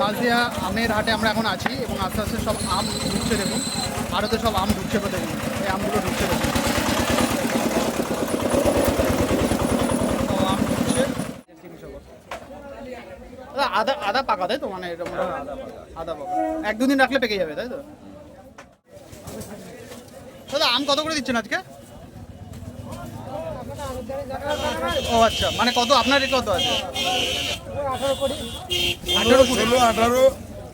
মালদিয়া আমের হাটে আমরা এখন আছি এবং আস্তে আস্তে সব আম ঢুকছে দেখুন। আরও তো সব আম ঢুকছে তো দেখুন। এই আমগুলো ঢুকছে দেখুন। আদা আদা পাকা তাই তো? মানে এটা মোটামুটি আদা পাকা। এক দুদিন রাখলে পেকে যাবে তাই তো? দাদা আম কত করে দিচ্ছেন আজকে? ও আচ্ছা মানে কত? আপনার রেট কত আছে? আঠারো ষোলো আঠারো।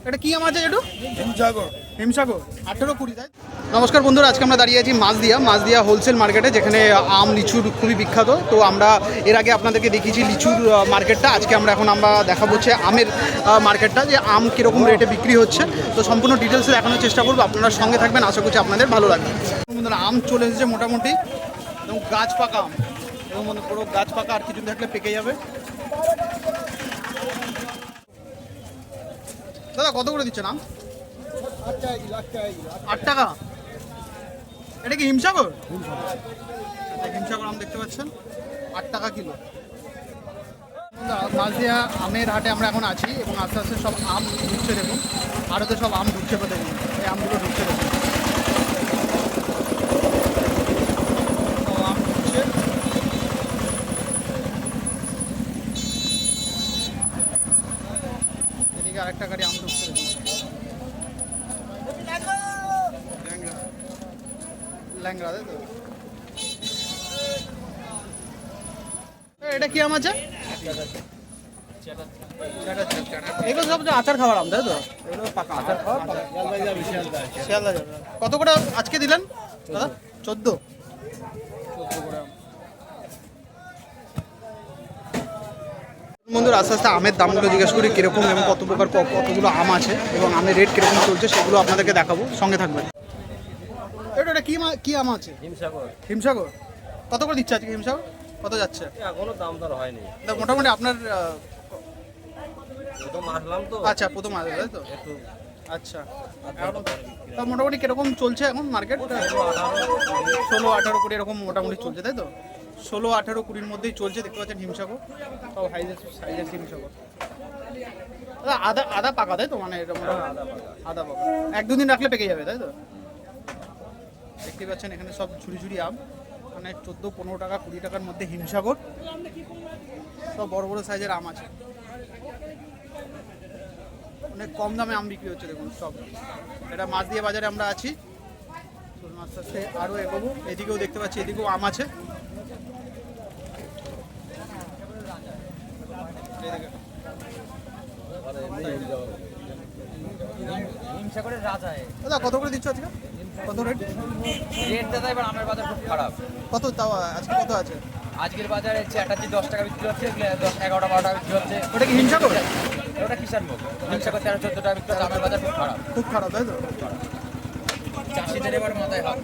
এটা কি আম আছে একটু হিমসাগর হিমসাগর আঠেরো কুড়ি তাই? নমস্কার বন্ধুরা আজকে আমরা দাঁড়িয়ে আছি মাছদিয়া মাছদিয়া হোলসেল মার্কেটে যেখানে আম লিচুর খুবই বিখ্যাত। তো আমরা এর আগে আপনাদেরকে দেখিয়েছি লিচুর মার্কেটটা। আজকে আমরা এখন আমরা দেখাবো হচ্ছে আমের মার্কেটটা যে আম কীরকম রেটে বিক্রি হচ্ছে। তো সম্পূর্ণ ডিটেলসে দেখানোর চেষ্টা করব। আপনারা সঙ্গে থাকবেন আশা করছি আপনাদের ভালো লাগবে। বন্ধুরা আম চলে এসেছে মোটামুটি। এবং গাছ পাকা আম। এবং মনে পুরো গাছ পাকা আর কিছু থাকলে পেকে যাবে। দাদা, কত করে দিচ্ছেন আম? আট টাকা। এটা কি হিমসাগর? হিমসাগর আম দেখতে পাচ্ছেন। আট টাকা কিলো। মাঝদিয়া আমের হাটে আমরা এখন আছি এবং আস্তে আস্তে সব আম ঢুকছে দেখুন। আরও তো সব আম ঢুকছে দেখুন এই আমগুলো ঢুকছে দেখুন সব আম ঢুকছে আরেকটা গাড়ি আম ঢুকছে ল্যাংড়া। ল্যাংড়া তাই তো? এটা কি আম আছে এগুলো সব যে আচার খাওয়ার আম তাই তো? এগুলো পাকা আচার খাওয়ার শিয়ালদা যাবে। কত করে আজকে দিলেন দাদা? চোদ্দ? চোদ্দ করে আম বন্ধুরা আস্তে আস্তে আমের দামগুলো জিজ্ঞেস করি কীরকম এবং কত প্রকার কতগুলো আম আছে এবং আমের রেট কীরকম চলছে সেগুলো আপনাদেরকে দেখাবো সঙ্গে থাকবেন। এটা কি কি আম আছে? হিমসাগর। হিমসাগর? কত করে দিচ্ছে আজকে হিমসাগর? কত যাচ্ছে? এখনও দাম দর হয়নি। মোটামুটি আপনার প্রথম আসলাম তো। আচ্ছা প্রথম আসবে তাই তো? একটু আচ্ছা। তা মোটামুটি কীরকম চলছে এখন মার্কেট ষোলো আঠারো। কুড়ি এরকম মোটামুটি চলছে তাই তো? ষোলো আঠারো কুড়ির মধ্যেই চলছে দেখতে পাচ্ছেন হিমসাগর। হাইজের সাইজের হিমসাগর। দাদা, আদা আদা পাকা তাই তো? মানে এটা মোটামুটি আদা পাকা। এক দুদিন রাখলে পেকে যাবে তাই তো? দেখতে পাচ্ছেন এখানে সব ঝুড়ি ঝুড়ি আম। মানে চোদ্দ পনেরো টাকা কুড়ি টাকার মধ্যে হিমসাগর। সব বড় বড় সাইজের আম আছে। অনেক কম দামে আম বিক্রি হচ্ছে দেখুন সব। এটা মাছ দিয়ে বাজারে আমরা আছি। আস্তে আস্তে আরও এগোবো। এদিকেও দেখতে পাচ্ছি এদিকেও আম আছে। দাদা কত করে দিচ্ছ আজকে? কত রেট রেট দাদা এবার আমের বাজার খুব খারাপ। কত তাও আজকে কত আছে? আজকের বাজারে চ্যাটার্জি দশ টাকা বিক্রি হচ্ছে দশ এগারোটা বারো টাকা বিক্রি হচ্ছে। ওটা কি হিমসাগর ওটা কিষানভোগ হিমসাগর তেরো চোদ্দ টাকা বিক্রি হচ্ছে আমের বাজার খুব খারাপ। খুব খারাপ তাই তো? চাষিদের এবার মাথায় হাত।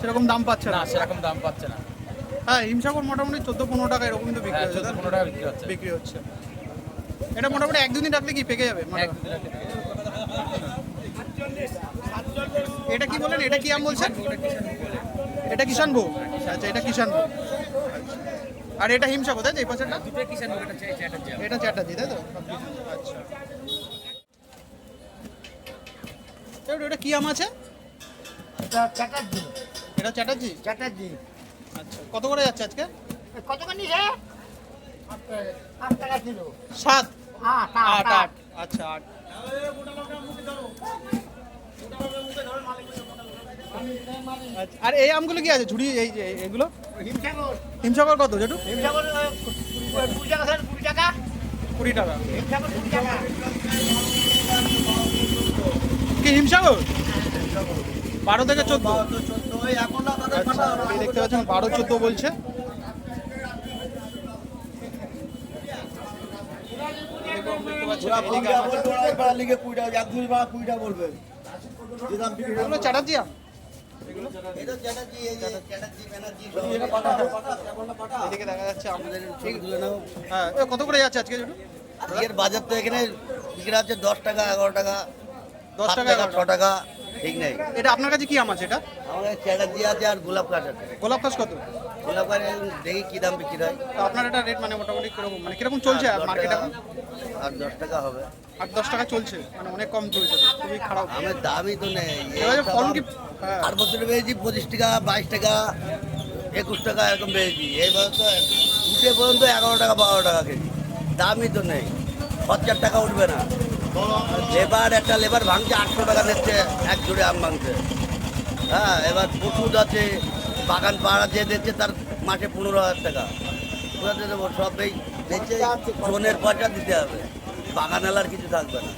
সেরকম দাম পাচ্ছে না সেরকম দাম পাচ্ছে না। হ্যাঁ হিমসাগর মোটামুটি চোদ্দ পনেরো টাকা এরকম কিন্তু বিক্রি হ্যাঁ হচ্ছে পনেরো টাকা বিক্রি হচ্ছে। বিক্রি হচ্ছে। এটা মোটামুটি এক দুদিন রাখলে কি পেকে যাবে? আগে। এটা কি বলেন? এটা কি আম বলছেন? এটা কিষানভোগ আচ্ছা এটা কিষানভোগ আর এটা হিমসাগর তাই তো এই পাশেরটা এটা চ্যাটার্জি এটা চ্যাটার্জি তাই তো? আচ্ছা। এটা কি আম আছে? চ্যাটার্জি এটা চ্যাটার্জি চ্যাটার্জি কত করে যাচ্ছে আজকে? কতখানি রে? আট টাকা কিলো। সাত? আট আট আট আচ্ছা আট। আচ্ছা, আর এই আমগুলো কি আছে? ঝুড়ি এই যে এগুলো? হিমসাগর। হিমসাগর কত যেটু হিমসাগর কুড়ি টাকা স্যার কুড়ি টাকা। কুড়ি টাকা। হিমসাগর কুড়ি টাকা। কি হিমসাগর? বারো থেকে চোদ্দ? এই দেখতে পাচ্ছেন বারো চোদ্দ বলছে। এদিকে দেখা যাচ্ছে হ্যাঁ কত করে যাচ্ছে আজকে আজকের বাজার তো এখানে বিক্রি হচ্ছে দশ টাকা এগারো টাকা দশ টাকা, টাকা ছ টাকা। ঠিক নেই। এটা আপনার কাছে কি আম আছে এটা? আমাদের চ্যাটার্জি আছে আর গোলাপ গাছ আছে। গোলাপ গাছ কত? গোলাপ গাছ দেখি কি দাম বিক্রি হয়। তো আপনার এটা রেট মানে মোটামুটি কীরকম? মানে কীরকম চলছে মার্কেটে আর দশ টাকা হবে। আট দশ টাকা চলছে? মানে অনেক কম চলছে খুবই খারাপ। আমের দামই তো নেই। ফলন কি হ্যাঁ। আর বছরে পেয়েছি পঁচিশ টাকা বাইশ টাকা একুশ টাকা এরকম পেয়েছি এইবার তো উঠে পর্যন্ত এগারো টাকা বারো টাকা কেজি। দামই তো নেই। খরচার টাকা উঠবে না। লেবার একটা লেবার ভাঙছে আটশো টাকা নিচ্ছে এক জোড়ে আম ভাঙছে। হ্যাঁ এবার ওষুধ আছে বাগান পাড়া যে দিচ্ছে তার মাসে পনেরো হাজার টাকা। কোথাতে দেবো সব এই দিচ্ছে জনের পয়সা দিতে হবে। বাগান এলার কিছু থাকবে না।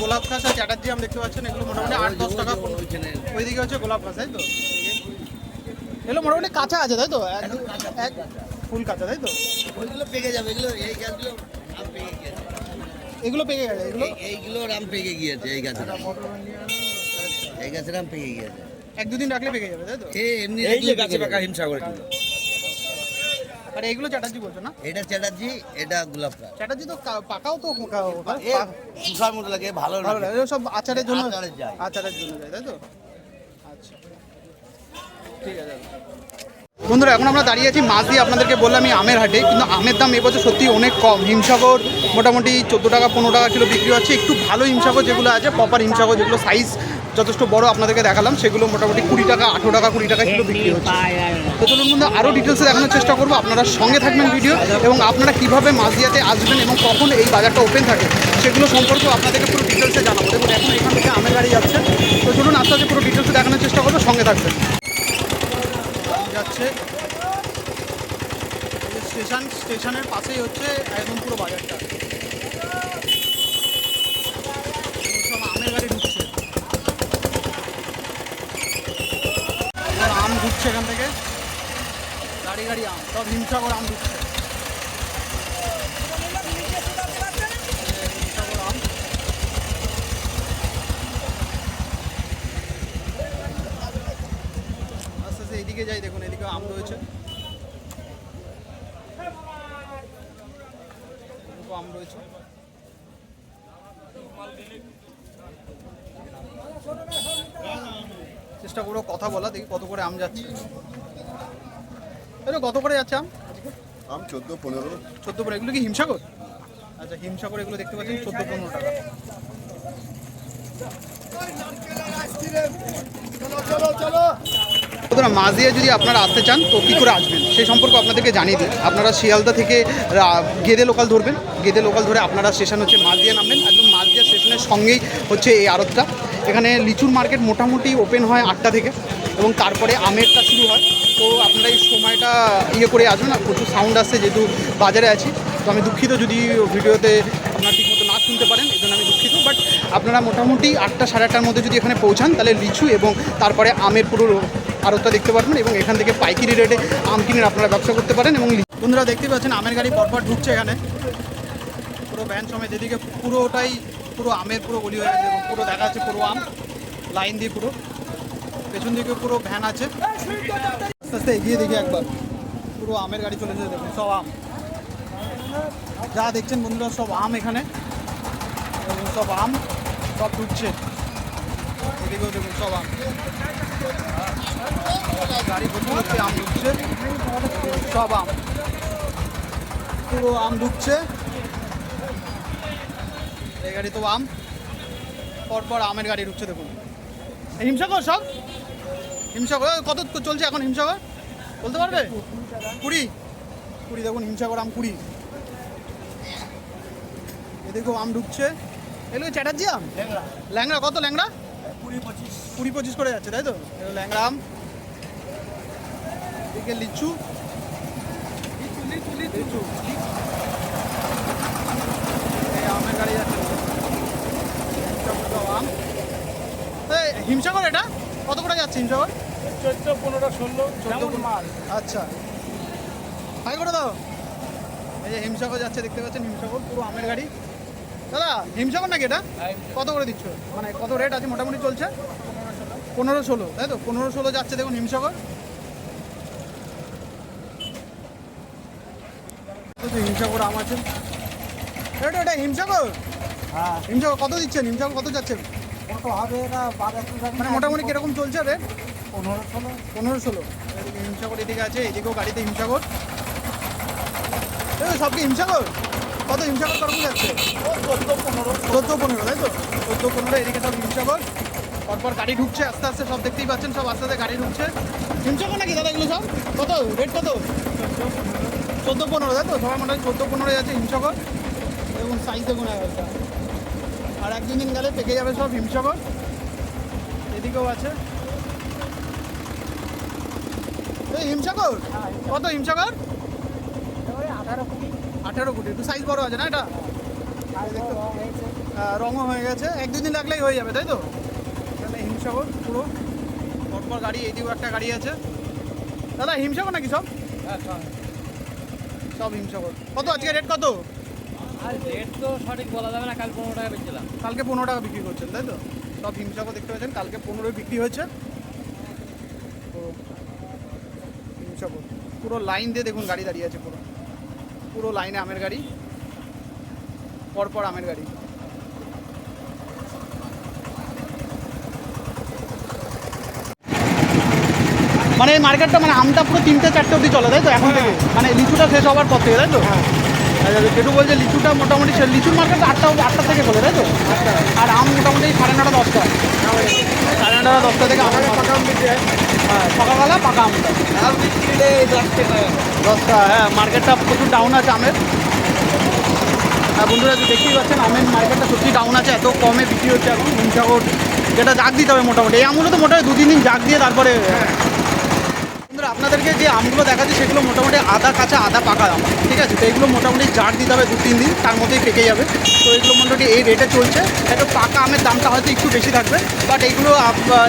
গোলাপ গাছ আর চ্যাটার্জি আম দেখতে পাচ্ছেন এগুলো মোটামুটি আট দশ টাকা ওইদিকে হচ্ছে গোলাপ গাছ তাই তো? এগুলো মোটামুটি কাঁচা আছে তাই তো? এক- ফুল কাঁচা তাই তো? ওইগুলো পেকে যাবে এগুলো এই গাছগুলো এগুলো পেকে গেছে এগুলো? এই- এইগুলোর আম পেকে গিয়েছে এই গাছের এই গাছের আম পেকে গিয়েছে। এক দুদিন রাখলে পেকে যাবে তাই তো? এ এমনি এই যে গাছে পাকা। হিমসাগর আর এগুলো চ্যাটার্জি বলছো না? এটা চ্যাটার্জি এটা গোলাপ চ্যাটার্জি তো পাকাও তো সুসার মতো লাগে ভালো ভালো লাগে। সব আচারের জন্য আচারের আচারের জন্য যায় তাই তো? আচ্ছা। ঠিক আছে। বন্ধুরা, এখন আমরা দাঁড়িয়ে আছি মাছ দিয়ে। আপনাদেরকে বললাম আমি আমের হাটে, কিন্তু আমের দাম এবছর সত্যি অনেক কম। হিমসাগর মোটামুটি চোদ্দ টাকা, পনেরো টাকা কিলো বিক্রি হচ্ছে। একটু ভালো হিমসাগর যেগুলো আছে প্রপার হিমসাগর যেগুলো সাইজ যথেষ্ট বড় আপনাদেরকে দেখালাম, সেগুলো মোটামুটি কুড়ি টাকা, আঠেরো টাকা, কুড়ি টাকা কিলো বিক্রি হচ্ছে। তো চলুন বন্ধু আরও ডিটেলসে দেখানোর চেষ্টা করব। আপনারা সঙ্গে থাকবেন ভিডিও এবং আপনারা কীভাবে মাছ মাঝদিয়াতে আসবেন এবং কখন এই বাজারটা ওপেন থাকে, সেগুলো সম্পর্কে আপনাদেরকে পুরো ডিটেলসে জানাব। দেখুন, এখন এখান থেকে আমের গাড়ি যাচ্ছে। তো চলুন, আস্তে আস্তে পুরো ডিটেলসে দেখানোর চেষ্টা করব, সঙ্গে থাকবেন। যে স্টেশন, স্টেশনের পাশেই হচ্ছে একদম পুরো বাজারটা। সব আমের গাড়ি ঢুকছে। আম ঢুকছে এখান থেকে। গাড়ি গাড়ি, আম, সব হিমসাগর আম ঢুকছে এই হিমসাগর আম আস্তে আস্তে এদিকে যাই দেখুন এদিকে আম রয়েছে এদিকেও আম রয়েছে চেষ্টা করব কথা বলা দেখি কত করে আম যাচ্ছে। এটা কত করে যাচ্ছে আম? আম চোদ্দ পনেরো। চোদ্দ পনেরো এগুলো কি হিমসাগর? আচ্ছা হিমসাগর এগুলো দেখতে পাচ্ছেন চোদ্দ পনেরো টাকা। মাছ দিয়ে যদি আপনারা আসতে চান তো কী করে আসবেন? সেই সম্পর্কে আপনাদেরকে জানিয়ে দিই। আপনারা শিয়ালদা থেকে গেদে লোকাল ধরবেন। গেদে লোকাল ধরে আপনারা স্টেশন হচ্ছে মাঝদিয়া নামবেন। একদম মাঝদিয়া স্টেশনের সঙ্গেই হচ্ছে এই আড়তটা। এখানে লিচুর মার্কেট মোটামুটি ওপেন হয় আটটা থেকে এবং তারপরে আমেরটা শুরু হয়। তো আপনারা এই সময়টা ইয়ে করে আসবেন আর প্রচুর সাউন্ড আসছে যেহেতু বাজারে আছি। তো আমি দুঃখিত যদি ভিডিওতে আপনারা ঠিকমতো না শুনতে পারেন, এই জন্য আমি দুঃখিত। বাট আপনারা মোটামুটি আটটা সাড়ে আটটার মধ্যে যদি এখানে পৌঁছান, তাহলে লিচু এবং তারপরে আমের পুরো আড়তটা দেখতে পারবেন এবং এখান থেকে পাইকারি রেটে আম কিনে আপনারা ব্যবসা করতে পারেন এবং বন্ধুরা দেখতে পাচ্ছেন আমের গাড়ি পরপর ঢুকছে এখানে। পুরো ভ্যান সময় যেদিকে পুরোটাই পুরো আমের পুরো গলি হয়ে গেছে পুরো দেখা যাচ্ছে পুরো আম, লাইন দিয়ে পুরো। পেছন দিকে পুরো ভ্যান আছে। আস্তে আস্তে এগিয়ে দেখি একবার। পুরো আমের গাড়ি চলে যেতে দেখুন, সব আম। যা দেখছেন বন্ধুরা, সব আম এখানে। সব আম, সব ঢুকছে এদিকেও দেখুন, সব আম। গাড়ি প্রচুর হচ্ছে আম ঢুকছে সব আম। পুরো আম ঢুকছে এই গাড়ি তো আম। পরপর আমের গাড়ি ঢুকছে দেখুন। হিমসাগর সব? হিমসাগর কত চলছে এখন হিমসাগর? বলতে পারবে? কুড়ি। কুড়ি দেখুন হিমসাগর আম কুড়ি। এদিকেও আম ঢুকছে। এগুলো চ্যাটার্জি আম? ল্যাংড়া। কত ল্যাংড়া? কুড়ি পঁচিশ। কুড়ি পঁচিশ করে যাচ্ছে তাই তো? এগুলো ল্যাংড়া আম। এদিকে লিচু লিচু লিচু। এই আমের গাড়ি যাচ্ছে হিমসাগর সব আম এই হিমসাগর এটা? কত করে যাচ্ছে হিমসাগর? চোদ্দ পনেরো ষোলো চোদ্দ মাল? আচ্ছা। হাই করে দাও? এই যে হিমসাগর যাচ্ছে দেখতে পাচ্ছেন হিমসাগর পুরো আমের গাড়ি। দাদা হিমসাগর নাকি এটা? কত করে দিচ্ছ? মানে কত রেট আছে? মোটামুটি চলছে? পনেরো ষোলো। তাই তো? পনেরো ষোলো যাচ্ছে দেখুন হিমসাগর। হিমসাগর আম আছে? এটা এটা হিমসাগর? হ্যাঁ। হিমসাগর কত দিচ্ছেন? হিমসাগর কত যাচ্ছেন কত হবে এটা বাজার মানে মোটামুটি কীরকম চলছে রে পনেরো ষোলো। পনেরো ষোলো। হিমসাগর এদিকে আছে এদিকেও গাড়িতে হিমসাগর। সব কি হিমসাগর? কত হিমসাগর কত যাচ্ছে? চোদ্দ পনেরো চোদ্দ পনেরো তাই তো? চোদ্দ পনেরো এদিকে সব হিমসাগর। পরপর গাড়ি ঢুকছে আস্তে আস্তে সব দেখতেই পাচ্ছেন সব আস্তে আস্তে গাড়ি ঢুকছে। হিমসাগর নাকি দাদা এগুলো সব? কত? রেট কত? চোদ্দ পনেরো তাই তো? সবাই মোটামুটি চোদ্দ পনেরো যাচ্ছে হিমসাগর। এবং সাইজ দেখুন একটা এক দুদিন গেলে পেকে যাবে সব হিমসাগর। এদিকেও আছে। এই হিমসাগর? কত হিমসাগর? আঠারো কুড়ি আঠেরো কোটি একটু সাইজ বড় আছে না এটা? হ্যাঁ, রঙও হয়ে গেছে। এক দুদিন লাগলেই হয়ে যাবে তাই তো? তাহলে হিমসাগর পুরো পরপর গাড়ি এইদিকেও একটা গাড়ি আছে। দাদা হিমসাগর নাকি সব? সব। হিমসাগর। কত আজকে রেট কত? আর রেট তো সঠিক বলা যাবে না কাল পনেরো টাকা বেচছিলাম। কালকে পনেরো টাকা বিক্রি করছেন তাই তো? সব হিমসাগর দেখতে পাচ্ছেন কালকে পনেরোই বিক্রি হয়েছে। তো হিমসাগর পুরো লাইন দিয়ে দেখুন গাড়ি দাঁড়িয়ে আছে পুরো। পুরো লাইনে আমের গাড়ি পরপর আমের গাড়ি। মানে এই মার্কেটটা মানে আমটা পুরো তিনটে চারটে অবধি চলে তাই তো? এখন থেকে। মানে লিচুটা শেষ হওয়ার পর থেকে তাই তো? আচ্ছা, যেটু বলছে লিচুটা মোটামুটি লিচুর মার্কেট আটটা আটটা থেকে খোলে তাই তো? আর আম মোটামুটি সাড়ে নটা দশটা। সাড়ে নটা দশটা থেকে আম পাকা আম বিক্রি হয় হ্যাঁ সকালবেলা পাকা আমটা দশটা হ্যাঁ মার্কেটটা প্রচুর ডাউন আছে আমের। আর বন্ধুরা যে দেখতেই পাচ্ছেন আমের মার্কেটটা সত্যি ডাউন আছে এত কমে বিক্রি হচ্ছে এখন। হিমসাগর যেটা জাগ দিতে হবে মোটামুটি। এই আমগুলো তো মোটামুটি দু তিন দিন জাগ দিয়ে তারপরে বন্ধুরা আপনাদেরকে যে আমগুলো দেখাচ্ছি, সেগুলো মোটামুটি আদা কাঁচা, আদা পাকা আম ঠিক আছে? তো এগুলো মোটামুটি জার দিতে হবে দু তিন দিন, তার মধ্যেই পেকে যাবে। তো এগুলো মোটামুটি এই রেটে চলছে। একটু পাকা আমের দামটা হয়তো একটু বেশি থাকবে বাট এইগুলো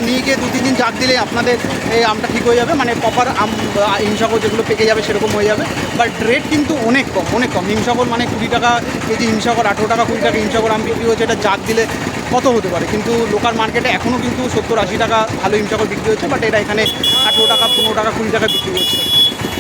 নিয়ে গিয়ে দু তিন দিন জার দিলে আপনাদের এই আমটা ঠিক হয়ে যাবে। মানে প্রপার আম হিমসাগর যেগুলো পেকে যাবে, সেরকম হয়ে যাবে। বাট রেট কিন্তু অনেক কম অনেক কম। হিমসাগর মানে কুড়ি টাকা কেজি, হিমসাগর আঠেরো টাকা, কুড়ি টাকা হিমসাগর আম বিক্রি হচ্ছে। এটা জার দিলে কত হতে পারে। কিন্তু লোকাল মার্কেটে এখনও কিন্তু সত্তর আশি টাকা ভালো হিমসাগর বিক্রি হচ্ছে বাট এটা এখানে আঠেরো টাকা, পনেরো টাকা, কুড়ি টাকা বিক্রি হচ্ছে।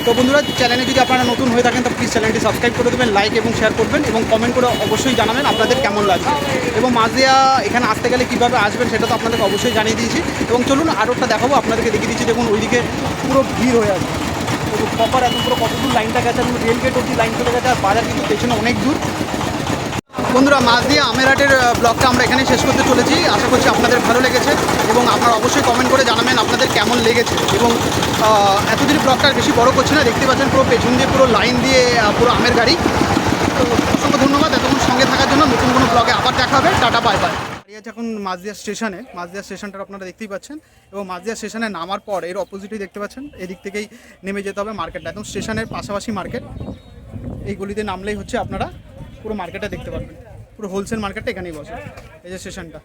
তো বন্ধুরা চ্যানেলে যদি আপনারা নতুন হয়ে থাকেন, তো প্লিজ চ্যানেলটি সাবস্ক্রাইব করে দেবেন লাইক এবং শেয়ার করবেন এবং কমেন্ট করে অবশ্যই জানাবেন আপনাদের কেমন লাগছে। এবং মাঝদিয়া এখানে আসতে গেলে কীভাবে আসবেন সেটা তো আপনাদেরকে অবশ্যই জানিয়ে দিয়েছি। এবং চলুন আরও একটা দেখাবো, আপনাদেরকে দেখিয়ে দিচ্ছি, দেখুন ওইদিকে পুরো ভিড় হয়ে আছে। তো প্রপার এখন পুরো কত দূর লাইনটা গেছে এখন রেল গেট অব্দি লাইন চলে গেছে, আর বাজার কিন্তু পেছনে অনেক দূর। বন্ধুরা, মাছ দিয়ে আমেরহাটের ব্লগটা আমরা এখানে শেষ করতে চলেছি। আশা করছি আপনাদের ভালো লেগেছে এবং আপনারা অবশ্যই কমেন্ট করে জানাবেন আপনাদের কেমন লেগেছে। এবং এতদিন ব্লগটা বেশি বড় করছে না, দেখতে পাচ্ছেন পুরো পেছন দিয়ে পুরো লাইন দিয়ে পুরো আমের গাড়ি। তো অসংখ্য ধন্যবাদ এতক্ষণ সঙ্গে থাকার জন্য। নতুন কোনো ব্লগে আবার দেখা হবে। টাটা বাই বাই আছে এখন মাঝদিয়া স্টেশনে। মাঝদিয়া স্টেশনটা আপনারা দেখতেই পাচ্ছেন। এবং মাঝদিয়া স্টেশনে নামার পর এর অপোজিটেই দেখতে পাচ্ছেন। এদিক থেকেই নেমে যেতে হবে মার্কেটটা। একদম স্টেশনের পাশাপাশি মার্কেট। এই গলিতে নামলেই হচ্ছে আপনারা। পুরো মার্কেটটা দেখতে পারবেন। পুরো হোলসেল মার্কেটটা এখানেই বসে। এই যে স্টেশনটা